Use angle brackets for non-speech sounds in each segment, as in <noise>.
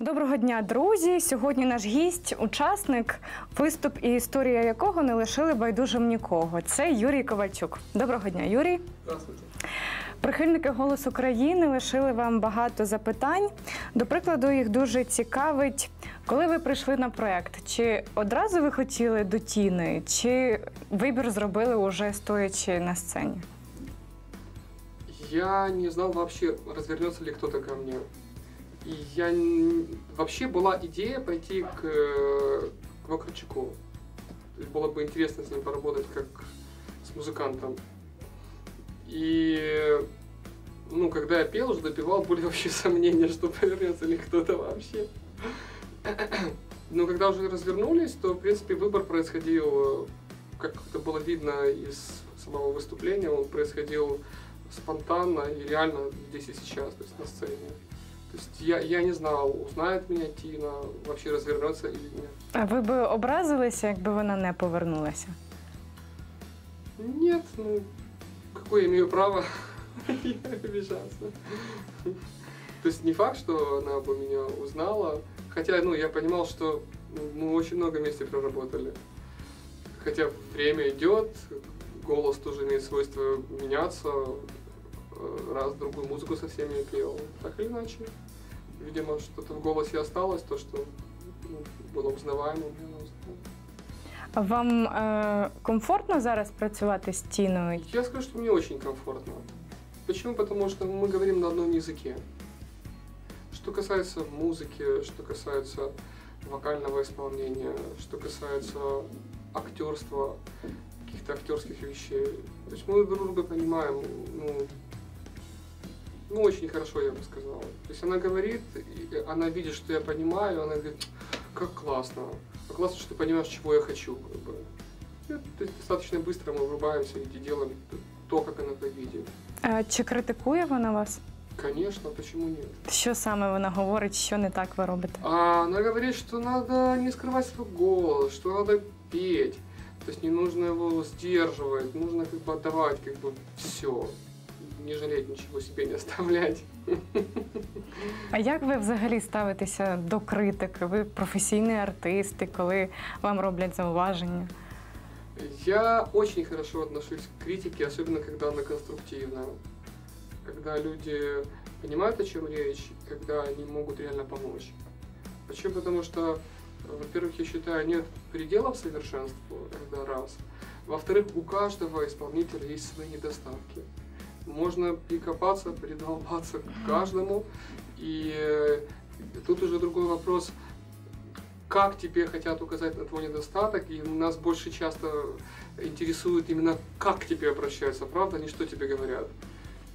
Доброго дня, друзі! Сьогодні наш гість, учасник, виступ і історія якого не лишили байдужим нікого. Це Юрій Ковальчук. Доброго дня, Юрій. Здравствуйте. Прихильники «Голос України лишили вам багато запитань. До прикладу, їх дуже цікавить, коли ви прийшли на проект. Чи одразу ви хотіли до тіни, чи вибір зробили уже стоячи на сцені? Я не знал вообще, развернется ли кто-то ко мне. И я вообще была идея пойти к, к Вакарчуку. То есть было бы интересно с ним поработать как с музыкантом. И ну, когда я пел, уже допевал, были вообще сомнения, что повернется ли кто-то вообще. Но когда уже развернулись, то, в принципе, выбор происходил, как это было видно из самого выступления, он происходил спонтанно и реально здесь и сейчас, то есть на сцене. То есть я, я не знал, узнает меня Тина, вообще развернется или нет. А ви би образилися, якби вона не повернулася? Нет, ну, какое я имею право <laughs> обижаться? То есть не факт, что она бы меня узнала, хотя, ну, я понимал, что ну, мы очень много вместе проработали. Хотя время идет, голос тоже имеет свойство меняться, раз другую музыку совсем я пел, так или иначе. Видимо, что-то в голосе осталось, то, что ну, было узнали. А Вам е, комфортно зараз працювати з тіною? Я скажу, что мне очень комфортно. Почему? Потому что мы говорим на одном языке. Что касается музыки, что касается вокального исполнения, что касается актерства, каких-то актерских вещей. То есть мы друг друга понимаем, ну, ну, очень хорошо, я бы сказал. То есть она говорит, она видит, что я понимаю, она говорит, как классно. Как классно, что ты понимаешь, чего я хочу. Как бы. И, то есть достаточно быстро мы врубаемся и делаем то, как она повидит. Е, Чи критикує вона вас? Конечно, почему нет? Що саме вона говорить, що не так ви робите? А она говорит, что надо не скрывать свой голос, что надо петь. То есть не нужно его сдерживать, нужно как бы отдавать как бы все Не жалеть ничего себе, не оставлять. А як ви взагалі ставитеся до критики? Ви професійний артист, і коли вам роблять зауваження? Я очень хорошо отношусь к критике, особенно когда она конструктивна. Когда люди понимают, о чем речь, когда они могут реально помочь. Почему? Потому что, во-первых, я считаю, нет предела совершенству, это раз. Во-вторых, у каждого исполнителя есть свои недостатки. Можно прикопаться, придолбаться к каждому. И э, тут уже другой вопрос, как тебе хотят указать на твой недостаток, и нас больше часто интересует именно как тебе обращаются, правда, не что тебе говорят.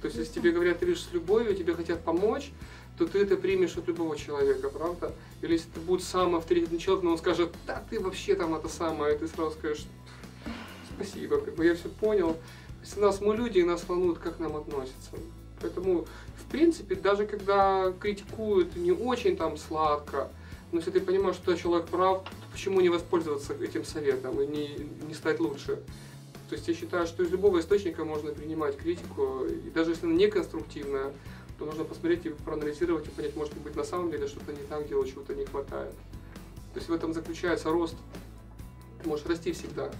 То есть, если тебе говорят лишь с любовью, тебе хотят помочь, то ты это примешь от любого человека, правда? Или если это будет самый авторитетный человек, но он скажет, да ты вообще там это самое, и ты сразу скажешь, спасибо, как бы я все понял. У нас мы люди, и нас волнует, как нам относятся. Поэтому, в принципе, даже когда критикуют не очень там сладко, но если ты понимаешь, что человек прав, то почему не воспользоваться этим советом и не, не стать лучше? То есть я считаю, что из любого источника можно принимать критику, и даже если она не конструктивная, то нужно посмотреть и проанализировать и понять, может быть, на самом деле что-то не так делаю, чего-то не хватает. То есть в этом заключается рост. Ты можешь расти всегда.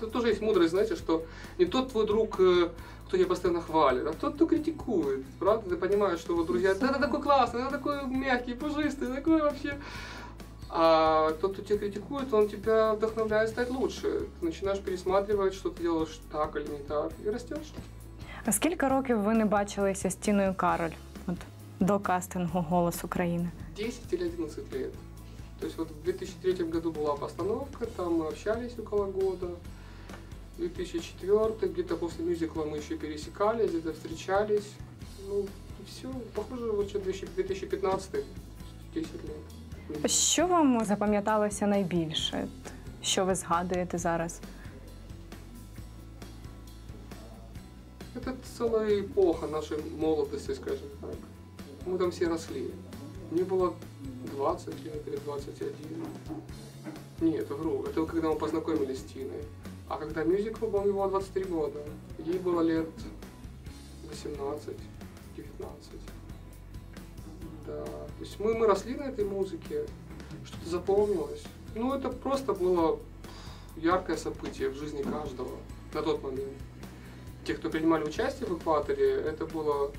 Тут тоже есть мудрость, знаете, что не тот твой друг, э, кто тебя постоянно хвалит, а тот, кто критикует. Правда? Ты понимаешь, что вот друзья, да, ты такой классный, ты такой мягкий, пушистый, такой вообще. А тот, кто тебя критикует, он тебя вдохновляет стать лучше. Ты начинаешь пересматривать, что ты делаешь так или не так, и растешь. А скільки років ви не бачилися з Тіною Кароль от, до кастингу Голос України? 10 или 11 лет. То есть вот в 2003 году была постановка, там мы общались около года. 2004 где-то после мюзикла мы еще пересекались, где-то встречались. Ну, и все. Похоже, вот что 2015 10 лет. Що вам запам'яталося найбільше? От, Що ви згадуєте зараз? Это целая эпоха нашей молодости, скажем так. Мы там все росли. Мне было 20 лет или 21. Нет, вру. Это когда мы познакомились с Тиной. А когда мюзикл был, было 23 года. Ей было лет 18, 19. Да. То есть мы, мы росли на этой музыке, что-то запомнилось. Ну, это просто было яркое событие в жизни каждого на тот момент. Те, кто принимали участие в экваторе, это было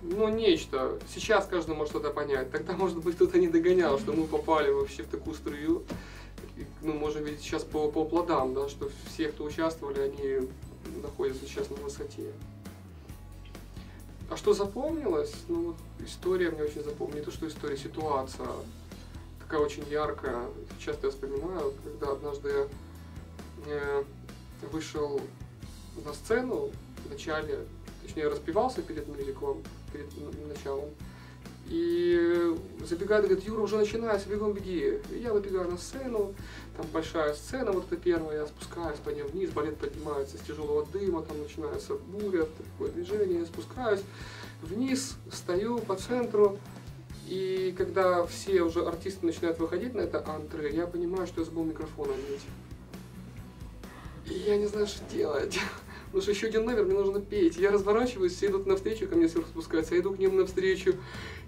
ну, нечто. Сейчас каждый может это понять. Тогда, может быть, кто-то не догонял, что мы попали вообще в такую струю. Ну, можем видеть сейчас по, по плодам, да, что все, кто участвовали, они находятся сейчас на высоте. А что запомнилось? Ну, история мне очень запомнила. Не то, что история, ситуация такая очень яркая. Часто я вспоминаю, когда однажды я э, вышел на сцену в начале, точнее, распевался перед мюзиклом, перед началом. И забегает, говорит, Юра, уже начинается, бегом беги. И я выбегаю на сцену, там большая сцена, вот это первая, я спускаюсь по ней вниз, балет поднимается с тяжелого дыма, там начинается буря, такое движение, я спускаюсь вниз, стою по центру, и когда все уже артисты начинают выходить на это антре, я понимаю, что я забыл микрофон одеть. И я не знаю, что делать. Потому что еще один номер, мне нужно петь. Я разворачиваюсь, все идут навстречу, ко мне сверху спускаются, я иду к ним навстречу.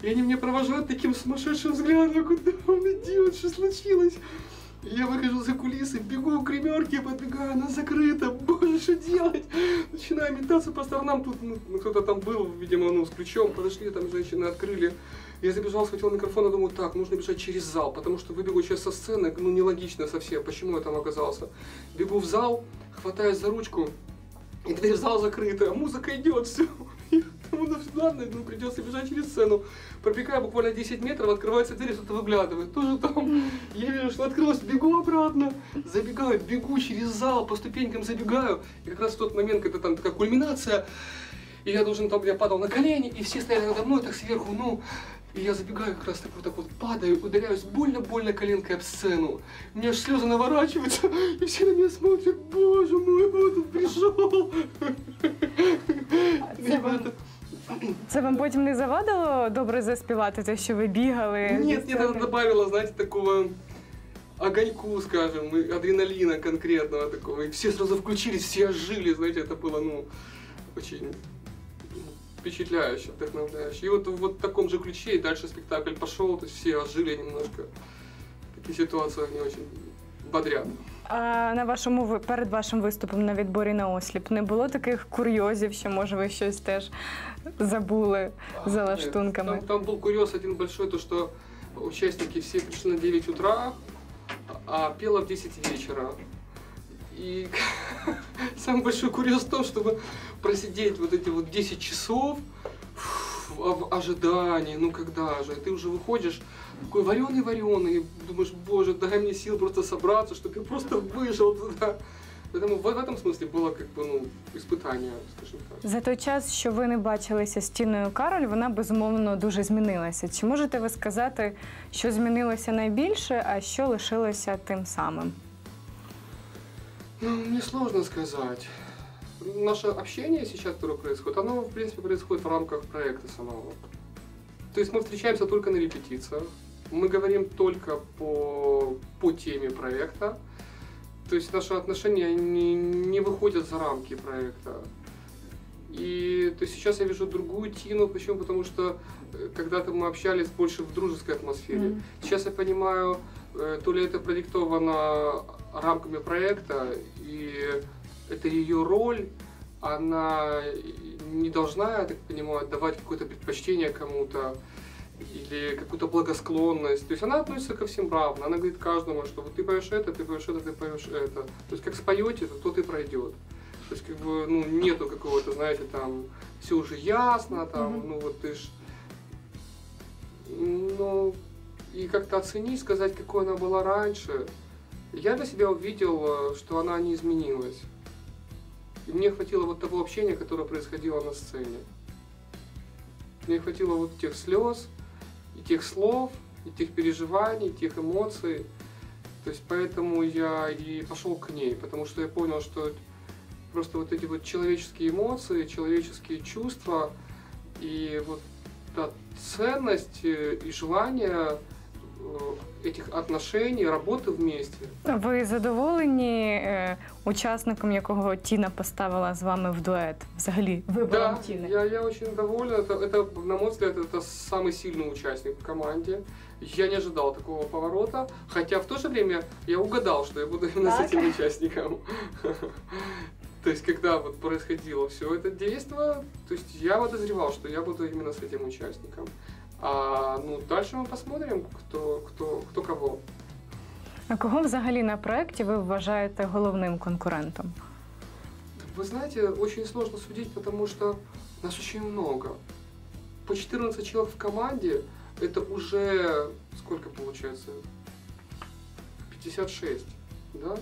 И они меня провожают таким сумасшедшим взглядом, куда он идет, что случилось. Я выхожу за кулисы, бегу к гримерке, подбегаю, она закрыта, боже, что делать? Начинаю метаться по сторонам, тут ну, кто-то там был, видимо, ну, с ключом, подошли, там женщины открыли. Я забежал, схватил микрофон и думаю, так, нужно бежать через зал, потому что выбегу сейчас со сцены, ну, нелогично совсем, почему я там оказался. Бегу в зал, хватаюсь за ручку, и дверь в зал закрыта, а музыка идет, все. Ну ладно, ну придется бежать через сцену. Пробегаю буквально 10 метров, открывается дверь, что-то выглядывает. Тоже там. Я вижу, что открылось, бегу обратно. Забегаю, бегу через зал, по ступенькам забегаю. И как раз в тот момент, когда там такая кульминация, и я должен там, я падал на колени, и все стояли надо мной так сверху, ну, и я забегаю как раз так вот так вот, падаю, ударяюсь больно-больно коленкой об сцену. У меня аж слезы наворачиваются, <laughs> и все на меня смотрят, боже мой, кто тут пришел. Це вам, це вам потім не завадило добре заспівати, те, що ви бігали? Нет, зі нет, сцени? это добавило, знаете, такого огоньку, скажем, и адреналина конкретного такого. И все сразу включились, все ожили, знаете, это было, ну, очень ну, впечатляюще, вдохновляюще. И вот вот в таком же ключе и дальше спектакль пошел, то есть все ожили немножко. Такие ситуации, они очень бодрят. А на вашому ви- перед вашим виступом на відборі на осліп не було таких курйозів, що може ви щось теж забули за Нет, лаштунками? Там, там был курьез один большой, то что участники все пришли на 9 утра, а пела в 10 вечера. И <laughs> самый большой курьез в том, чтобы просидеть вот эти вот 10 часов в в ожидании, ну когда же, ты уже выходишь такой вареный-вареный, и думаешь, боже, дай мне сил просто собраться, чтобы я просто вышел туда. Поэтому в, в этом смысле было как бы, ну, испытание, скажем так. За той час, що ви не бачилися з Тіною Кароль, вона безумовно дуже змінилася. Чи можете ви сказати, що змінилося найбільше, а що лишилося тим самим? Ну, мне сложно сказать. Наше общение сейчас, которое происходит, оно, в принципе, происходит в рамках проекта самого. То есть мы встречаемся только на репетициях, мы говорим только по, по теме проекта. То есть наши отношения не, не выходят за рамки проекта. И то есть сейчас я вижу другую Тину, почему? Потому что э, когда-то мы общались больше в дружеской атмосфере. Мгм. Сейчас я понимаю, э, то ли это продиктовано рамками проекта, и это ее роль, она не должна, я так понимаю, давать какое-то предпочтение кому-то или какую-то благосклонность. То есть она относится ко всем равно. Она говорит каждому, что вот ты поешь это, ты поешь это, ты поешь это. То есть как споете, то тот и пройдет. То есть как бы ну, нету какого-то, знаете, там все уже ясно, там, Мгм. ну вот ты ж ну, и как-то оценить, сказать, какой она была раньше. Я для себя увидел, что она не изменилась. И мне хватило вот того общения, которое происходило на сцене. Мне хватило вот тех слез, и тех слов, и тех переживаний, тех эмоций. То есть поэтому я и пошел к ней, потому что я понял, что просто вот эти вот человеческие эмоции, человеческие чувства и вот та ценность э, и желание этих отношений, работы вместе. Ви задоволені е, учасником, якого Тіна поставила з вами в дует? Взагалі, вибором Да, Тіни? я, я очень доволен. Это, это, на мой взгляд, это самый сильный участник в команде. Я не ожидал такого поворота, хотя в то же время я угадал, что я буду именно Так. с этим участником. <laughs> То есть, когда вот происходило все это действие, то есть я подозревал, что я буду именно с этим участником. А ну дальше мы посмотрим, кто, кто, кто кого. А кого взагалі на проєкті ви вважаєте головним конкурентом? Вы знаете, очень сложно судить, потому что нас очень много. По 14 человек в команде, это уже сколько получается? 56, да?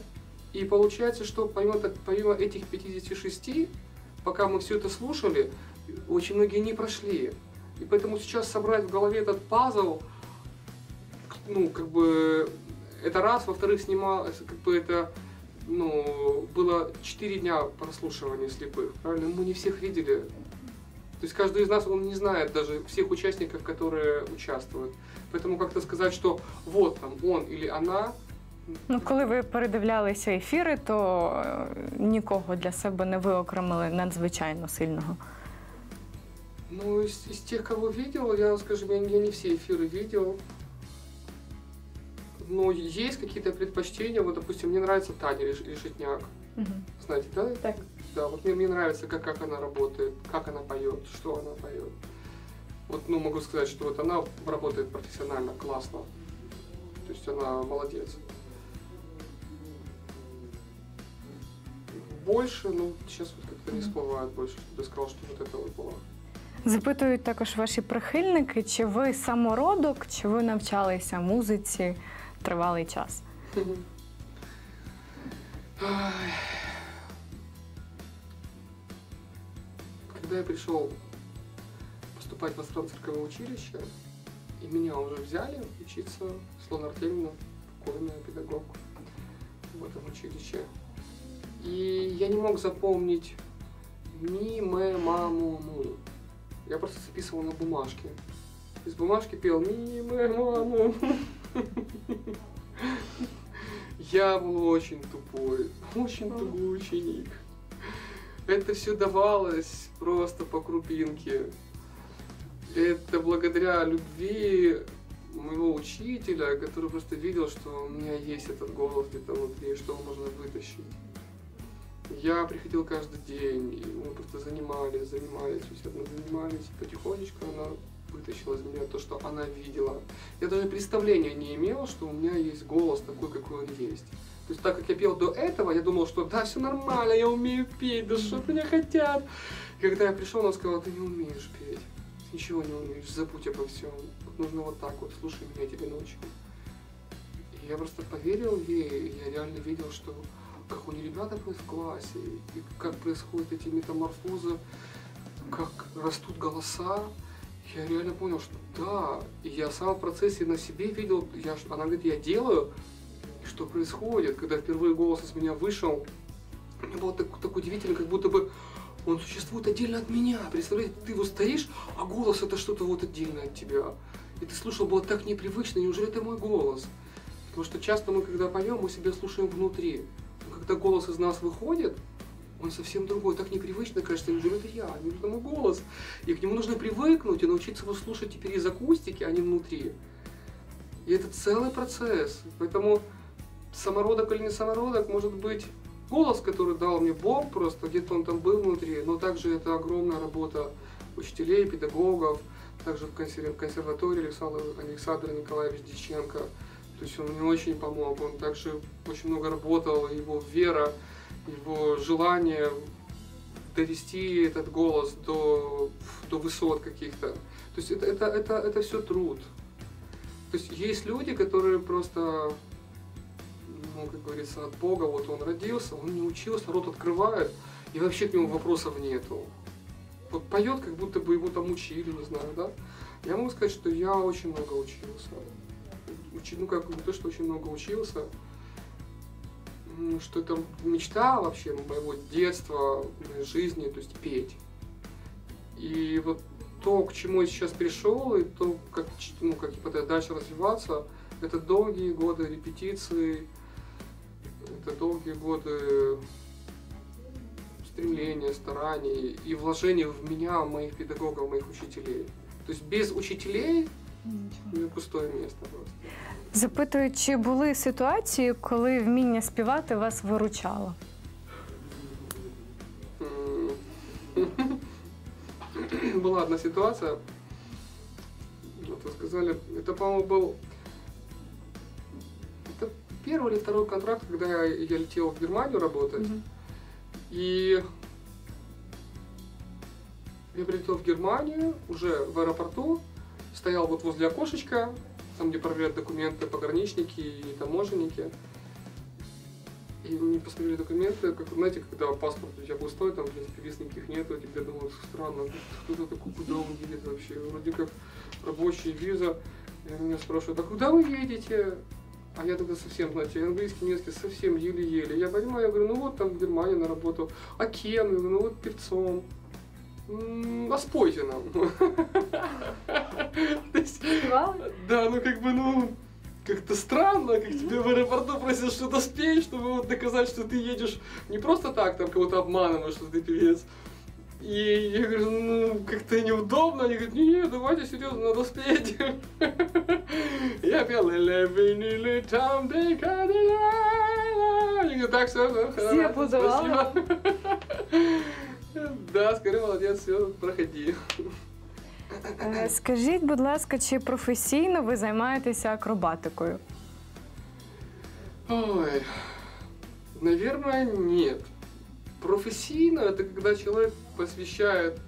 И получается, что помимо, так- помимо этих 56, пока мы все это слушали, очень многие не прошли. И поэтому сейчас собрать в голове этот пазл, ну, как бы, это раз, во-вторых, снимал, как бы это, ну, было 4 дня прослушивания слепых, правильно? Мы не всех видели. То есть каждый из нас, он не знает даже всех участников, которые участвуют. Поэтому как-то сказать, что вот там он или она, Ну, коли ви передивлялися ефіри, то е, нікого для себе не виокремили надзвичайно сильного. Ну, из, из тех, кого видел, я, скажем, я, я не все эфиры видел. Но есть какие-то предпочтения. Вот, допустим, мне нравится Таня Реш- Решетняк. Знаете, да? Так. Да, вот мне, мне нравится, как, как она работает, как она поет, что она поет. Вот, ну, могу сказать, что вот она работает профессионально, классно. То есть она молодец. Больше, ну, сейчас вот как-то не всплывает больше, чтобы я сказал, что вот это вот было. Запитують також ваші прихильники, чи ви самородок, чи ви навчалися музиці тривалий час. Когда я пришел поступать в Астроно-цирковое училище, и меня уже взяли учиться, Слона Артемьевна, покойная педагог в этом училище. И я не мог запомнить ми, ме, маму, му. Я просто записывал на бумажке. Из бумажки пел ми, ме, маму. Я был очень тупой, очень тупой ученик. Это все давалось просто по крупинке. Это благодаря любви моего учителя, который просто видел, что у меня есть этот голос где-то внутри, что его можно вытащить. Я приходил каждый день, и мы просто занимались, занимались, усердно занимались, и потихонечку она вытащила из меня то, что она видела. Я даже представления не имел, что у меня есть голос такой, какой он есть. То есть так как я пел до этого, я думал, что да, все нормально, я умею петь, да что меня хотят. И когда я пришел, она сказала, ты не умеешь петь, ничего не умеешь, забудь обо всем. Нужно вот так вот, слушай меня, тебе научу. И я просто поверил ей, и я реально видел, что как у нее ребята в классе, и как происходят эти метаморфозы, как растут голоса. Я реально понял, что да, я сам в процессе на себе видел, я, она говорит, я делаю, и что происходит, когда впервые голос из меня вышел, мне было так, так удивительно, как будто бы он существует отдельно от меня. Представляете, ты вот стоишь, а голос это что-то вот отдельно от тебя. И ты слушал, было так непривычно, неужели это мой голос? Потому что часто мы, когда поем, мы себя слушаем внутри. Когда голос из нас выходит, он совсем другой. Так непривычно, кажется, неужели это я, неужели это мой голос? И к нему нужно привыкнуть и научиться его слушать теперь из акустики, а не внутри. И это целый процесс. Поэтому самородок или не самородок, может быть, голос, который дал мне Бог, просто где-то он там был внутри, но также это огромная работа учителей, педагогов, также в консер- консерватории Александр, Александр Николаевич Диченко. То есть он мне очень помог, он также очень много работал, его вера, его желание довести этот голос до, до высот каких-то. То есть это, это, это, это все труд. То есть есть люди, которые просто, ну, как говорится, от Бога, вот он родился, он не учился, рот открывает, и вообще к нему вопросов нету. Вот поет, как будто бы его там учили, не знаю, да? Я могу сказать, что я очень много учился. Учи- ну, как не то, что очень много учился, что это мечта вообще моего детства, моей жизни, то есть петь. И вот то, к чему я сейчас пришел, и то, как, ну, как я дальше развиваться, Это долгие годы репетиций, это долгие годы стремления, стараний и вложения в меня, моих педагогов, моих учителей. То есть без учителей ну, пустое место просто. Запитую, чи були ситуації, коли вміння співати вас виручало? М. Была одна ситуация, вот вы сказали, это, по-моему, был это первый или второй контракт, когда я, я летел в Германию работать. И я прилетел в Германию, уже в аэропорту, стоял вот возле окошечка, там, где проверяют документы пограничники и таможенники. И мне посмотрели документы, как, знаете, когда паспорт у тебя пустой, там, блядь, виз никаких нету, тебе думают, странно, кто-то такой, куда он едет вообще, вроде как рабочая виза. И меня спрашивают, а куда вы едете? А я тогда совсем, знаете, английский, немецкий совсем еле-еле. Я понимаю, я говорю, ну вот там в Германии на работу. А кем? Я говорю, ну вот певцом. «М, А спойте нам. <laughs> Да, ну как бы, ну, как-то странно, как тебе в аэропорту просят что-то спеть, чтобы вот доказать, что ты едешь не просто так, там кого-то обманываешь, что ты певец. И я говорю, ну, как-то неудобно. Они говорят, не, давайте серьезно, надо спеть. <laughs> Я пел «Living in a town, they got it all». Они говорят, так, все, Все аплодовали. <laughs> Да, скорее молодец, все, проходи. Е, Скажіть, будь ласка, чи професійно ви займаєтеся акробатикою? Ой, наверное, нет. Профессийно это когда человек посвящает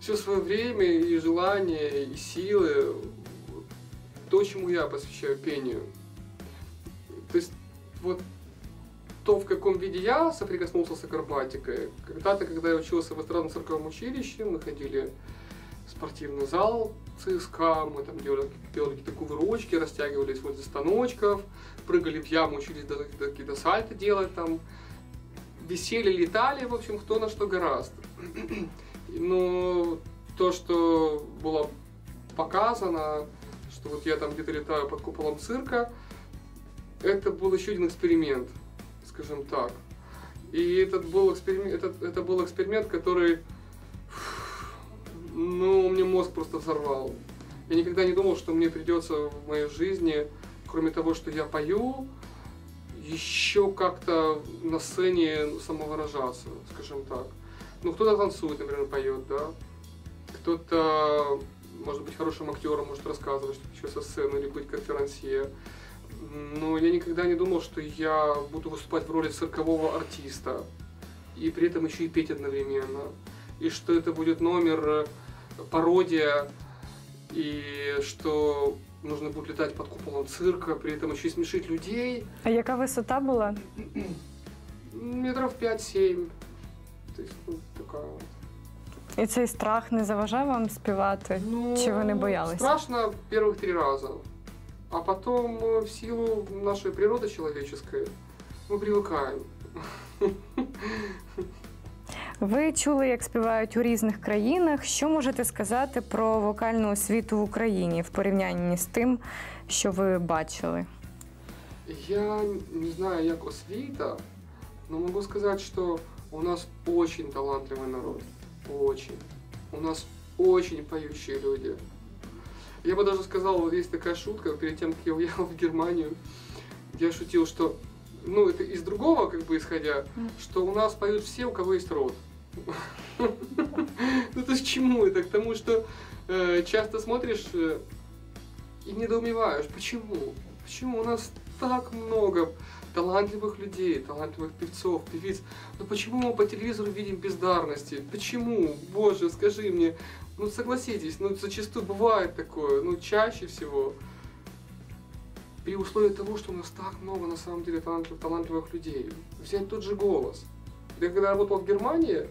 все свое время и желание, и силы то, чему я посвящаю пению. То есть вот то, в каком виде я соприкоснулся с акробатикой. Когда-то, когда я учился в эстрадном цирковом училище, мы ходили в спортивный зал ЦСКА, мы там делали, делали какие-то кувырочки, растягивались возле станочков, прыгали в яму, учились какие-то сальто делать там, висели, летали, в общем, кто на что гораст. <clears throat> Но то, что было показано, что вот я там где-то летаю под куполом цирка, это был еще один эксперимент, скажем так. И этот был эксперимент, этот, это был эксперимент, который, ну, мне мозг просто взорвал. Я никогда не думал, что мне придется в моей жизни, кроме того, что я пою, еще как-то на сцене самовыражаться, скажем так. Ну, кто-то танцует, например, поет, да. Кто-то, может быть, хорошим актером, может рассказывать что-то со сцены или быть конферансье. Но я никогда не думал, что я буду выступать в роли циркового артиста. И при этом еще и петь одновременно. И что это будет номер, э, пародия, и что нужно будет летать под куполом цирка, при этом еще и смешить людей. А яка висота була? Метров 5-7. То есть, ну, такая... І цей страх не заважав вам співати? Ну, Чи ви не боялись? Страшно первых три раза. А потом, э, в силу нашей природы человеческой, мы привыкаем. Ви чули, як співають у різних країнах. Що можете сказати про вокальну освіту в Україні в порівнянні з тим, що ви бачили? Я не знаю, як освіта, но могу сказать, что у нас очень талантливый народ. Очень. У нас очень поющие люди. Я бы даже сказал, есть такая шутка, перед тем, как я уехал <laughs> в Германию, я шутил, что, ну, это из другого, как бы, исходя, что у нас поют все, у кого есть рот. <laughs> Ну, то к чему это? К тому, что э, часто смотришь э, и недоумеваешь, почему? Почему у нас так много талантливых людей, талантливых певцов, певиц, но почему мы по телевизору видим бездарности? Почему? Боже, скажи мне, ну согласитесь, ну зачастую бывает такое, ну чаще всего. При условии того, что у нас так много на самом деле талантлив- талантливых людей. Взять тот же голос. Я когда работал в Германии,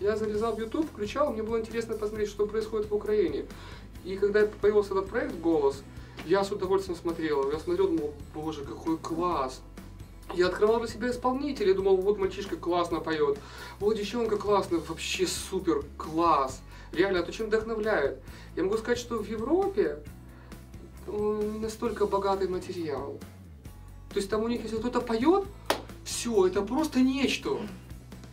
я залезал в YouTube, включал, мне было интересно посмотреть, что происходит в Украине. И когда появился этот проект «Голос», я с удовольствием смотрел. Я смотрел, думал, боже, какой класс. Я открывал для себя исполнителей, думал, вот мальчишка классно поет, вот девчонка классно, вообще супер, класс. Реально, это очень вдохновляет. Я могу сказать, что в Европе настолько богатый материал. То есть там у них, если кто-то поет, все, это просто нечто.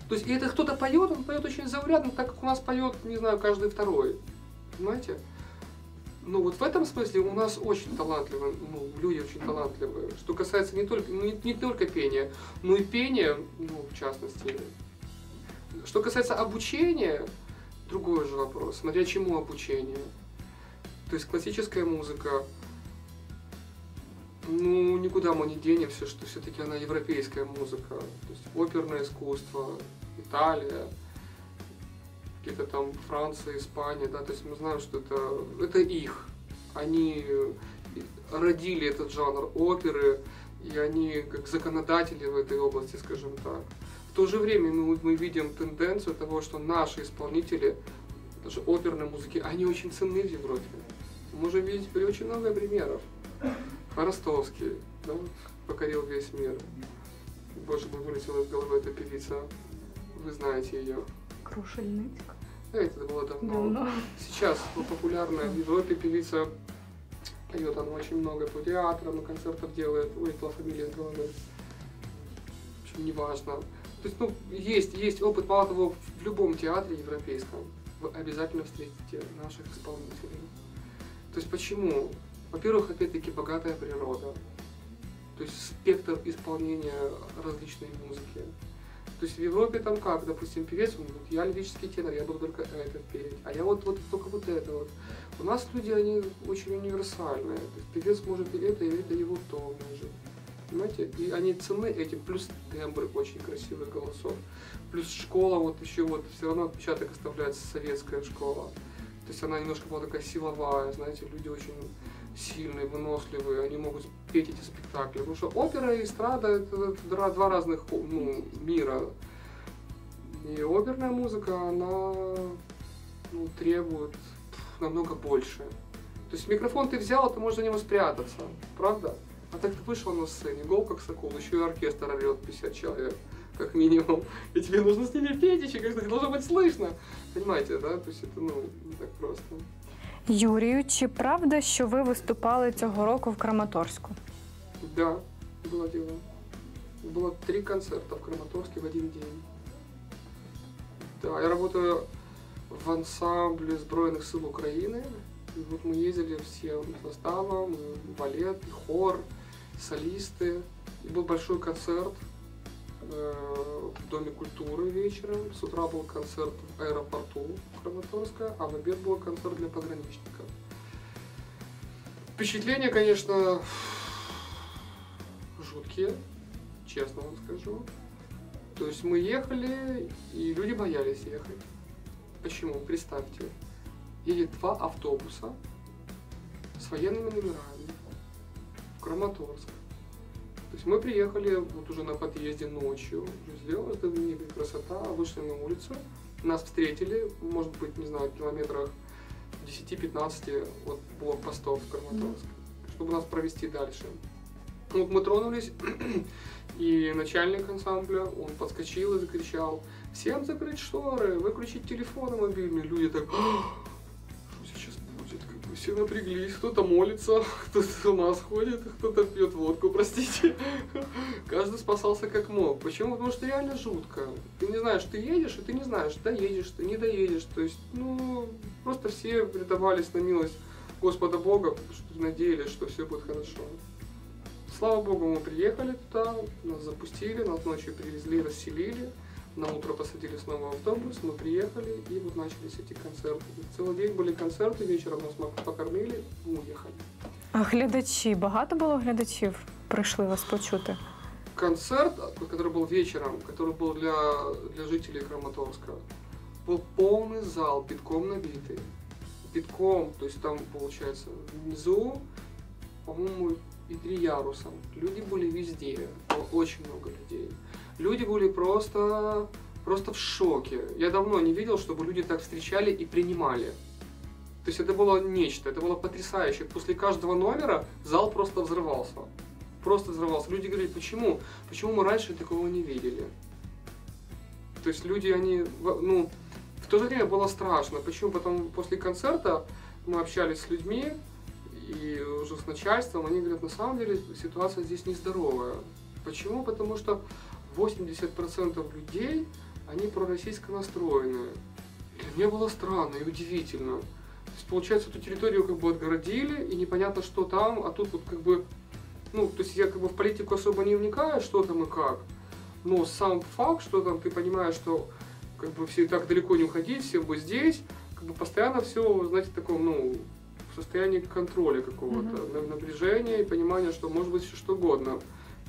То есть, и это кто-то поет, он поет очень заурядно, так как у нас поет, не знаю, каждый второй. Понимаете? Ну вот в этом смысле у нас очень талантливые, ну, люди очень талантливые. Что касается не только, ну, не, не только пения, но и пения, ну, в частности. Что касается обучения, другой же вопрос, смотря чему обучение. То есть классическая музыка, ну, никуда мы не денемся, что все-таки она европейская музыка. То есть оперное искусство, Италия, какие-то там Франция, Испания, да, то есть мы знаем, что это, это их. Они родили этот жанр оперы, и они как законодатели в этой области, скажем так. В то же время мы, мы видим тенденцию того, что наши исполнители, даже оперной музыки, они очень ценны в Европе. Мы можем видеть очень много примеров. Ростовский, да, покорил весь мир. Боже мой, вылетела из головы эта певица. Вы знаете ее. Крушельницька. Да, это было давно. Давно. Сейчас популярная в Европе певица поет она очень много по театрам, на концертах делает. Ой, была фамилия с головы. В общем, неважно. То есть, ну, есть, есть опыт, мало того, в любом театре европейском вы обязательно встретите наших исполнителей. То есть почему? Во-первых, опять-таки, богатая природа. То есть спектр исполнения различной музыки. То есть в Европе там как, допустим, певец, он говорит, я лирический тенор, я буду только это петь, а я вот, вот только вот это вот. У нас люди, они очень универсальные. То есть певец может и это, и это его то может. Понимаете? И они цены этим, плюс тембры очень красивых голосов. Плюс школа, вот еще вот, все равно отпечаток оставляет советская школа. То есть она немножко была такая силовая, знаете, люди очень сильные, выносливые, они могут петь эти спектакли. Потому что опера и эстрада это два разных ну, мира. И оперная музыка, она ну, требует намного больше. То есть микрофон ты взял, ты можешь за него спрятаться, правда? А так ты вышел на сцене, гол как сокол, еще и оркестр орет 50 человек, как минимум. И тебе нужно с ними петь еще как-то, должно быть слышно. Понимаете, да? То есть это, ну, не так просто. Юрію, чи правда, що ви виступали цього року в Краматорську? Да, было дело. Было три концерта в Краматорске в один день. Да, я работаю в ансамбле Сбройных сил Украины. И вот мы ездили всем составом, и балет, и хор, солисты. И был большой концерт э, в Доме культуры вечером. С утра был концерт в аэропорту Краматорска, а в обед был концерт для пограничников. Впечатления, конечно, жуткие, честно вам скажу. То есть мы ехали, и люди боялись ехать. Почему? Представьте, едет два автобуса с военными номерами Краматорск. То есть мы приехали вот уже на подъезде ночью, сделали это небе красота, вышли на улицу, нас встретили, может быть, не знаю, в километрах 10-15 от блокпостов в Краматорск, чтобы нас провести дальше. Вот мы тронулись, <clears throat> и начальник ансамбля, он подскочил и закричал, всем закрыть шторы, выключить телефоны мобильные. Люди так, все напряглись, кто-то молится, <laughs> кто-то с ума сходит, кто-то пьет водку, простите. <laughs> Каждый спасался как мог. Почему? Потому что реально жутко. Ты не знаешь, ты едешь, и ты не знаешь, доедешь ты, не доедешь. То есть, ну, просто все предавались на милость Господа Бога, что надеялись, что все будет хорошо. Слава Богу, мы приехали туда, нас запустили, нас ночью привезли, расселили. На утро посадили снова в автобус, мы приехали, и вот начались эти концерты. Целый день были концерты, вечером нас покормили, и уехали. А глядачі, багато було глядачів? Прийшли вас почути? Концерт, который был вечером, который был для, для жителей Краматорска, был полный зал, битком набитый. Битком, то есть там, получается, внизу, по-моему, и три яруса. Люди были везде, было очень много людей. Люди были просто, просто в шоке. Я давно не видел, чтобы люди так встречали и принимали. То есть это было нечто, это было потрясающе. После каждого номера зал просто взрывался. Просто взрывался. Люди говорили, почему? Почему мы раньше такого не видели? То есть люди, они, ну, в то же время было страшно. Почему? Потом после концерта мы общались с людьми, и уже с начальством, они говорят, на самом деле ситуация здесь нездоровая. Почему? Потому что 80% людей, они пророссийско настроены. И для меня было странно и удивительно. То есть, получается, эту территорию как бы отгородили, и непонятно, что там, а тут вот как бы, ну, то есть я как бы в политику особо не вникаю, что там и как, но сам факт, что там ты понимаешь, что как бы все так далеко не уходить, все бы здесь, как бы постоянно все, знаете, в таком, ну, в состоянии контроля какого-то, на- напряжения и понимания, что может быть все что угодно.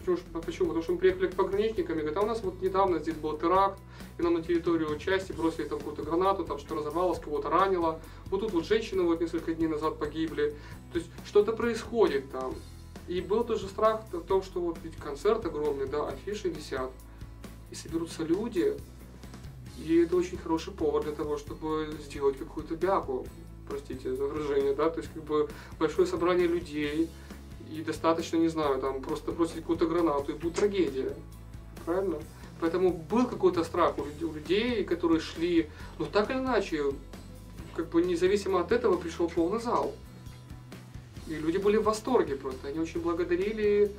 Почему? что- Почему? Потому что мы приехали к пограничникам и говорят, а у нас вот недавно здесь был теракт, и нам на территорию части бросили там какую-то гранату, там что разорвалось, кого-то ранило. Вот тут вот женщины вот несколько дней назад погибли. То есть что-то происходит там. И был тоже страх в том, что вот ведь концерт огромный, да, афиши висят, и соберутся люди, и это очень хороший повод для того, чтобы сделать какую-то бяку, простите за выражение, да, то есть как бы большое собрание людей, и достаточно, не знаю, там просто бросить какую-то гранату, и будет трагедия, правильно? Поэтому был какой-то страх у люд- у людей, которые шли, но так или иначе, как бы независимо от этого пришел полный зал. И люди были в восторге просто, они очень благодарили,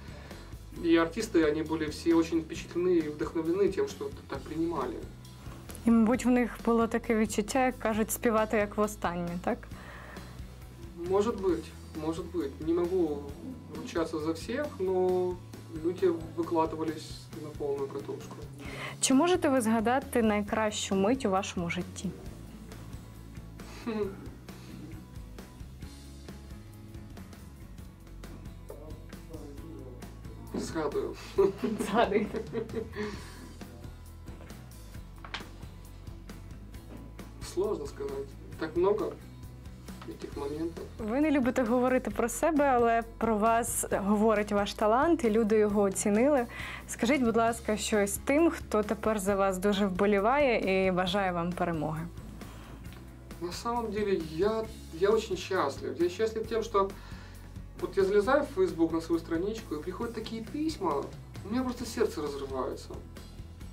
и артисты, они были все очень впечатлены і вдохновлены тем, что так принимали. І, мабуть, в них було таке відчуття, як кажуть, співати як востаннє, так? Может быть, может быть. Не могу ручаться за всех, но люди выкладывались на полную катушку. Чи можете ви згадати найкращу мить у вашому житті? Згадую. Згадуйте. Сложно сказать. Так много этих моментов. Ви не любите говорити про себе, але про вас говорить ваш талант, і люди його оцінили. Скажіть, будь ласка, щось тим, хто тепер за вас дуже вболіває і бажає вам перемоги. На самом деле я, я очень счастлив. Я счастлив тем, что вот я залезаю в Facebook на свою страничку, и приходят такие письма, у меня просто сердце разрывается.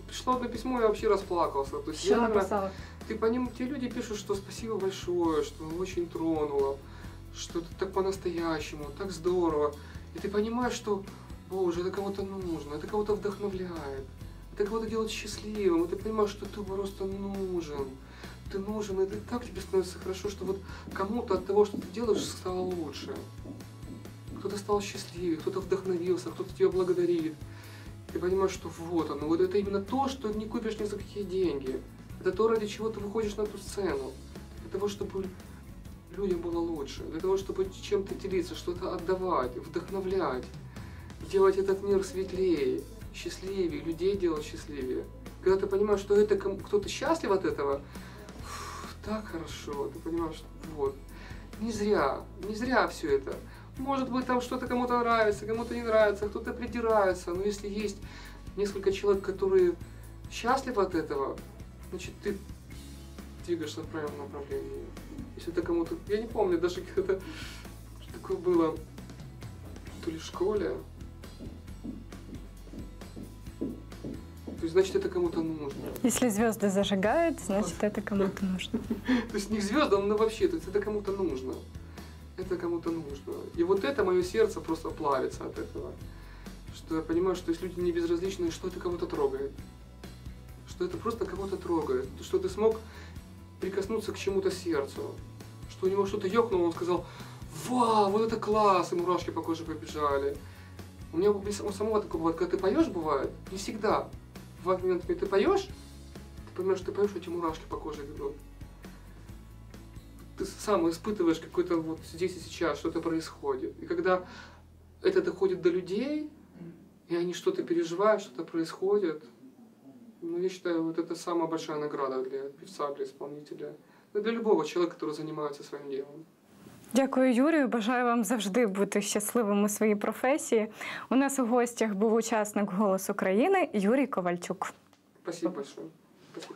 Пришло одно письмо, я вообще расплакался. То есть я, наверное, ты по ним, те люди пишут, что спасибо большое, что очень тронуло, что это так по-настоящему, так здорово. И ты понимаешь, что, боже, это кому-то нужно, это кого-то вдохновляет, это кого-то делает счастливым, и ты понимаешь, что ты просто нужен. Ты нужен, и ты так тебе становится хорошо, что вот кому-то от того, что ты делаешь, стало лучше. Кто-то стал счастливее, кто-то вдохновился, кто-то тебя благодарит. Ты понимаешь, что вот оно, вот это именно то, что не купишь ни за какие деньги. Это то, ради чего ты выходишь на ту сцену. Для того, чтобы людям было лучше. Для того, чтобы чем-то делиться, что-то отдавать, вдохновлять. Делать этот мир светлее, счастливее, людей делать счастливее. Когда ты понимаешь, что это кто-то счастлив от этого, так хорошо. Ты понимаешь, что вот. Не зря, не зря все это. Может быть, там что-то кому-то нравится, кому-то не нравится, кто-то придирается. Но если есть несколько человек, которые счастливы от этого, значит, ты двигаешься в правильном направлении. Если это кому-то... Я не помню даже, <laughs> когда... Что такое было? То ли в школе. То есть, значит, это кому-то нужно. Якщо зв'язки зажигають, значить це кому-то <laughs> нужно. То есть не звездам, но вообще, то есть это кому-то нужно. Это кому-то нужно. И вот это мое сердце просто плавится от этого. Что я понимаю, что если люди не безразличны, что это кого-то трогает. Что это просто кого-то трогает. Что ты смог прикоснуться к чему-то сердцу. Что у него что-то ёкнуло, он сказал, вау, вот это класс, и мурашки по коже побежали. У меня у самого такое бывает, когда ты поешь, бывает, не всегда. Бывает момент, когда ты поешь, ты понимаешь, что ты поешь, эти мурашки по коже идут ты сам испытываешь какой-то вот здесь и сейчас, что-то происходит. И когда это доходит до людей, и они что-то переживают, что-то происходит, ну, я считаю, вот это самая большая награда для певца, для исполнителя, ну, для любого человека, который занимается своим делом. Дякую, Юрію. Бажаю вам завжди бути щасливим у своїй професії. У нас у гостях був учасник «Голос України» Юрій Ковальчук. Спасибо большое. Спасибо.